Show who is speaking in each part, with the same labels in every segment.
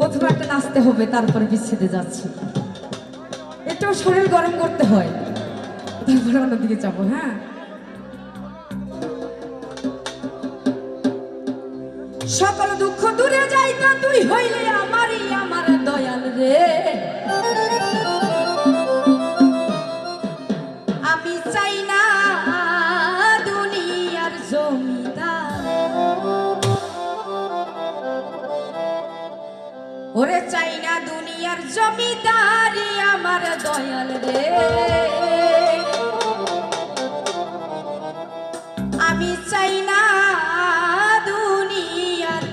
Speaker 1: প্রথমে একটা নাচতে হবে, তারপরে বিচ্ছেদে যাচ্ছি। একটু শরীর গরম করতে হয়। তারপরে অন্যদিকে যাব হ্যাঁ? সকল দুঃখ দূরে যাইতা, তুই হইলে আমারই আমার দয়াল রে। ওরে চাই না দুনিয়ার জমিদারি আমার দয়াল রে। আমি চাই না দুনিয়ার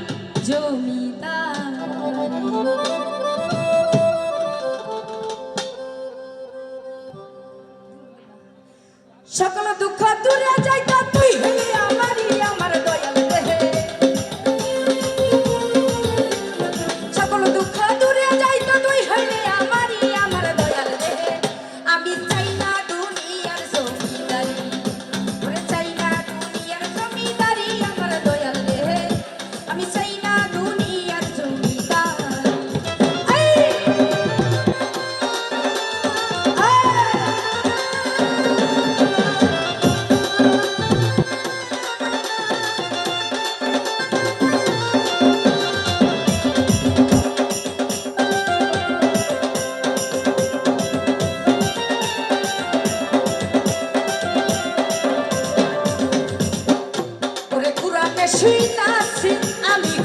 Speaker 1: জমি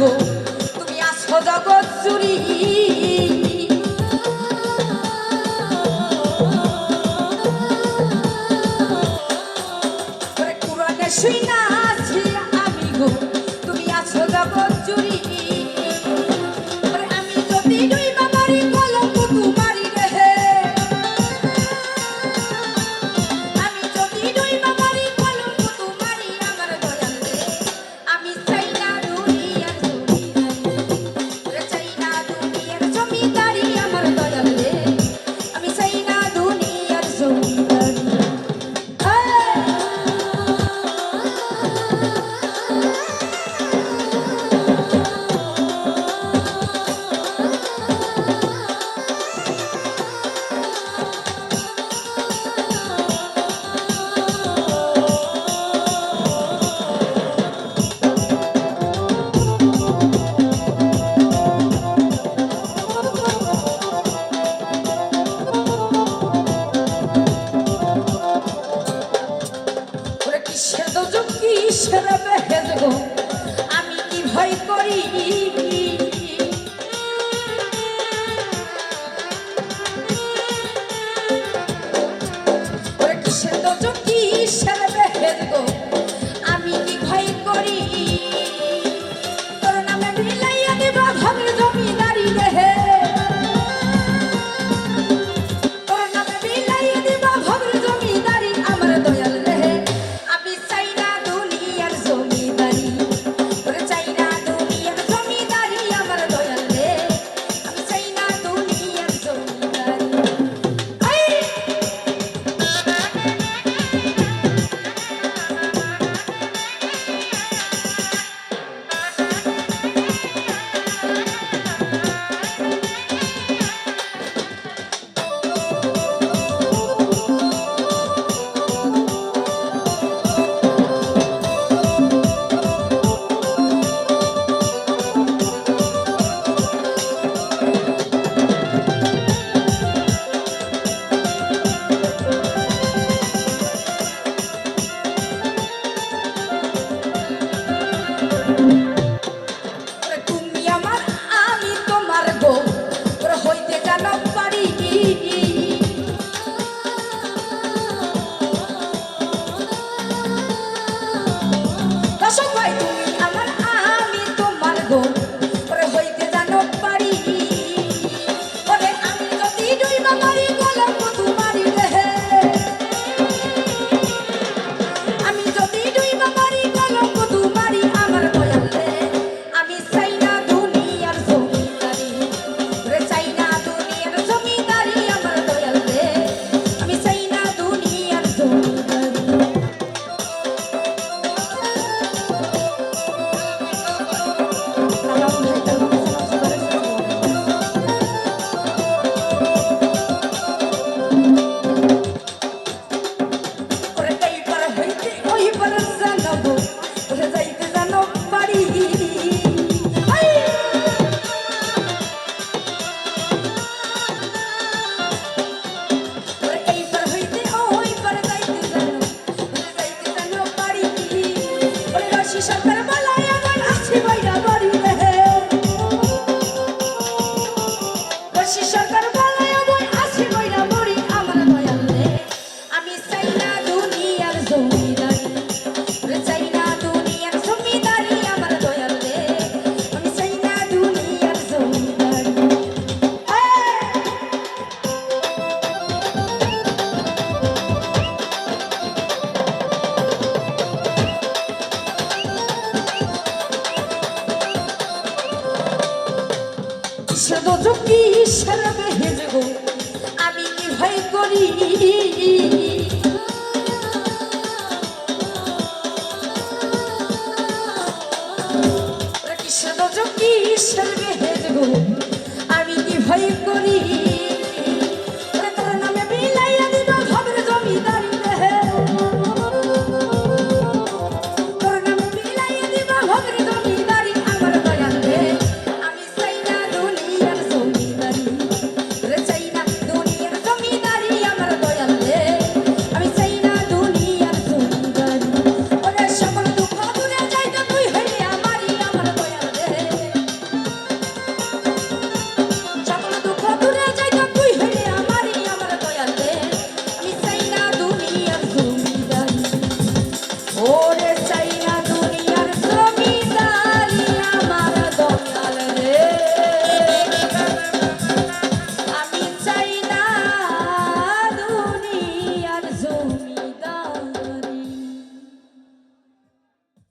Speaker 1: chegou. ভয় করি। কিসের দোজক কিসের বেহেজ আমি কি ভয় করি? কিসের বেহেজ